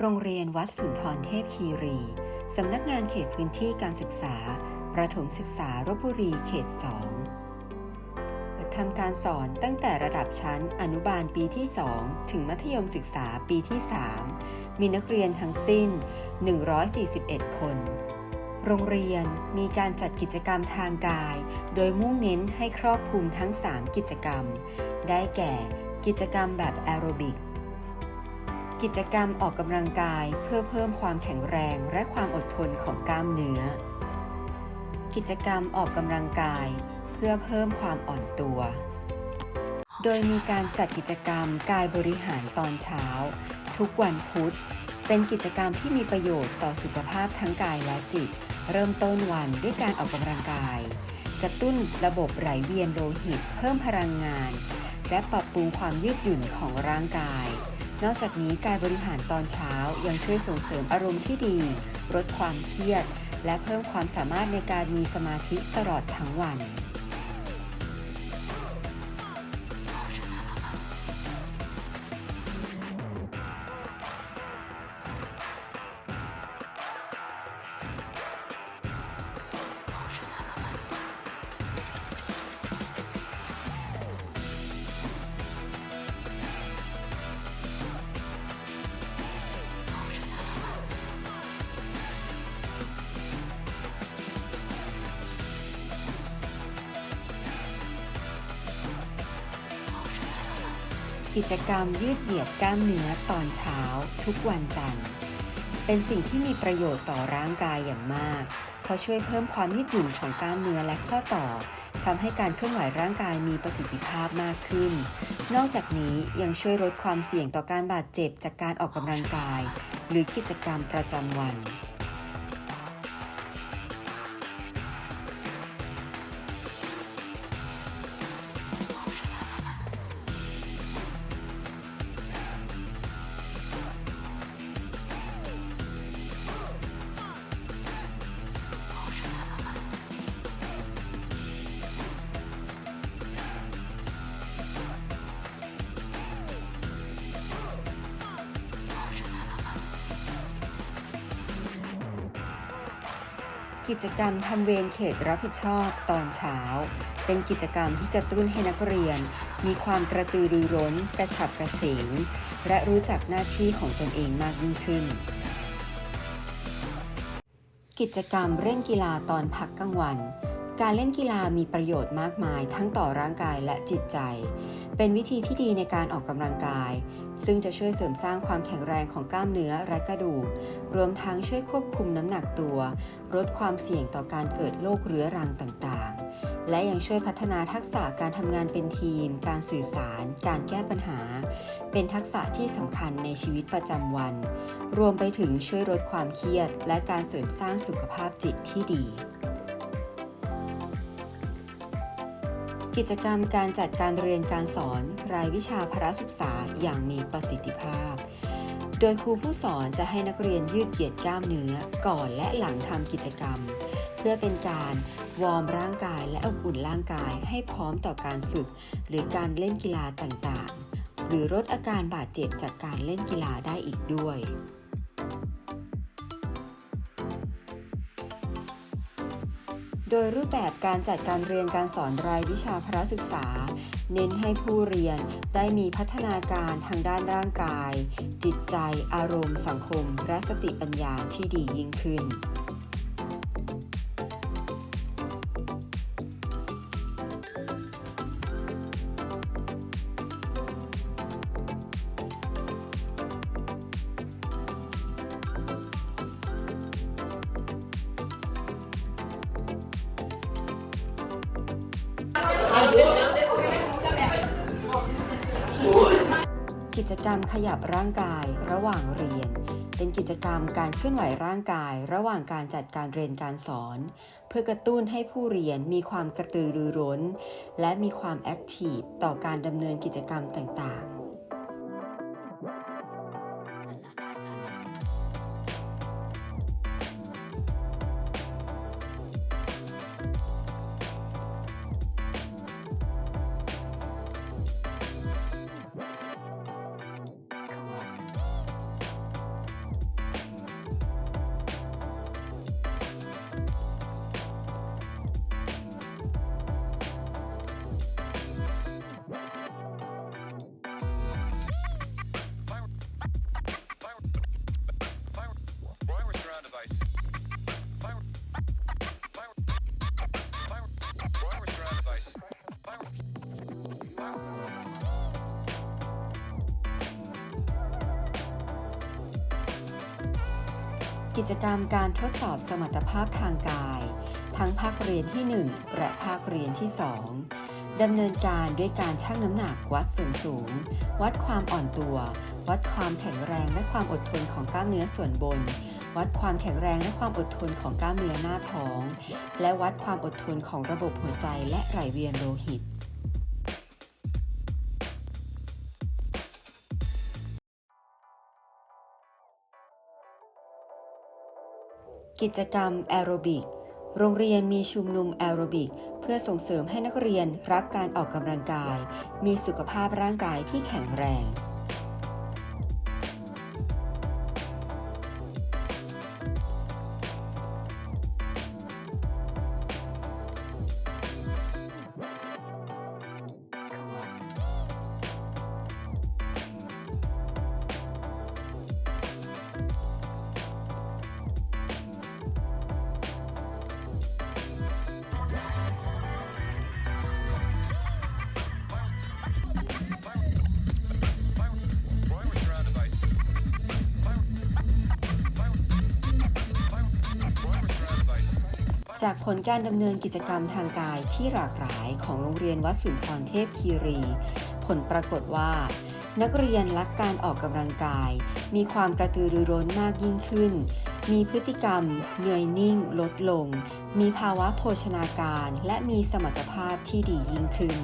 โรงเรียนวัดสุนทรเทพคีรี สำนักงานเขตพื้นที่การศึกษา ประถมศึกษารบบุรีเขต 2 เปิดทำการสอนตั้งแต่ระดับชั้นอนุบาลปีที่ 2 ถึงมัธยมศึกษาปีที่ 3 มีนักเรียนทั้งสิ้น 141 คน โรงเรียนมีการจัดกิจกรรมทางกาย โดยมุ่งเน้นให้ครอบคลุมทั้ง 3 กิจกรรม ได้แก่ กิจกรรมแบบแอโรบิก กิจกรรมออกกำลังกายเพื่อเพิ่มความแข็งแรงและความอดทนของกล้ามเนื้อ กิจกรรมออกกำลังกาย เพื่อเพิ่มความอ่อนตัว โดยมีการจัดกิจกรรมกายบริหารตอนเช้า ทุกวันพุธ เป็นกิจกรรมที่มีประโยชน์ต่อสุขภาพทั้งกายและจิต เริ่มต้นวันด้วยการออกกำลังกาย กระตุ้นระบบไหลเวียนโลหิต เพิ่มพลังงาน และปรับปรุงความยืดหยุ่นของร่างกาย นอกจากนี้การบริหารตอนเช้ายังช่วยส่งเสริมอารมณ์ที่ดี ลดความเครียด และเพิ่มความสามารถในการมีสมาธิตลอดทั้งวัน กิจกรรมยืดเหยียดกล้ามเนื้อตอนเช้าทุกวันจันทร์ เป็นสิ่งที่มีประโยชน์ต่อร่างกายอย่างมาก เพราะช่วยเพิ่มความยืดหยุ่นของกล้ามเนื้อและข้อต่อทำให้การเคลื่อนไหวร่างกายมีประสิทธิภาพมากขึ้น นอกจากนี้ยังช่วยลดความเสี่ยงต่อการบาดเจ็บจากการออกกำลังกาย หรือกิจกรรมประจำวัน กิจกรรมทำเวรเขตรับผิดชอบตอนเช้า เป็นกิจกรรมที่กระตุ้นให้นักเรียน มีความกระตือรือร้น กระฉับกระเฉง และรู้จักหน้าที่ของตนเองมากยิ่งขึ้น กิจกรรมเล่นกีฬาตอนพักกลางวัน การเล่นกีฬามีประโยชน์มากมายทั้งต่อร่างกายและจิตใจ เป็นวิธีที่ดีในการออกกำลังกาย ซึ่งจะช่วยเสริมสร้างความแข็งแรงของกล้ามเนื้อและกระดูก รวมทั้งช่วยควบคุมน้ำหนักตัว ลดความเสี่ยงต่อการเกิดโรคเรื้อรังต่างๆ และยังช่วยพัฒนาทักษะการทำงานเป็นทีม การสื่อสาร การแก้ปัญหา เป็นทักษะที่สำคัญในชีวิตประจำวัน รวมไปถึงช่วยลดความเครียด และการเสริมสร้างสุขภาพจิตที่ดี กิจกรรมการจัดการเรียนการสอน รายวิชาพระศึกษาอย่างมีประสิทธิภาพ โดยครูผู้สอนจะให้นักเรียนยืดเหยียดกล้ามเนื้อก่อนและหลังทำกิจกรรม เพื่อเป็นการวอร์มร่างกายและอบอุ่นร่างกายให้พร้อมต่อการฝึก หรือการเล่นกีฬาต่างๆ หรือลดอาการบาดเจ็บจากการเล่นกีฬาได้อีกด้วย ดยรูปแบบการจัดการเรียนการสอนรายวิชาพระศึกษา เน้นให้ผู้เรียนได้มีพัฒนาการทางด้านร่างกาย จิตใจ อารมณ์ สังคม และสติปัญญาที่ดียิ่งขึ้น กิจกรรมขยับร่างกายระหว่างเรียน เป็นกิจกรรมการเคลื่อนไหวร่างกาย ระหว่างการจัดการเรียนการสอน เพื่อกระตุ้นให้ผู้เรียนมีความกระตือรือร้น และมีความแอคทีฟต่อการดำเนินกิจกรรมต่างๆ กิจกรรมการทดสอบสมรรถภาพทางกาย ทั้งภาคเรียนที่ 1 และภาคเรียนที่ 2 ดำเนินการด้วยการชั่งน้ำหนักวัดส่วนสูง วัดความอ่อนตัว วัดความแข็งแรงและความอดทนของกล้ามเนื้อส่วนบน วัดความแข็งแรงและความอดทนของกล้ามเนื้อหน้าท้อง และวัดความอดทนของระบบหัวใจและไหลเวียนโลหิต กิจกรรมแอโรบิก โรงเรียนมีชุมนุมแอโรบิก เพื่อส่งเสริมให้นักเรียนรักการออกกำลังกาย มีสุขภาพร่างกายที่แข็งแรง จากผลการดำเนินกิจกรรมทางกายที่หลากหลายของโรงเรียนวัดสุนทรเทพคีรี ผลปรากฏว่า นักเรียนรักการออกกำลังกาย มีความกระตือรือร้นมากยิ่งขึ้น มีพฤติกรรมเหนื่อยนิ่ง ลดลง มีภาวะโภชนาการ และมีสมรรถภาพที่ดียิ่งขึ้น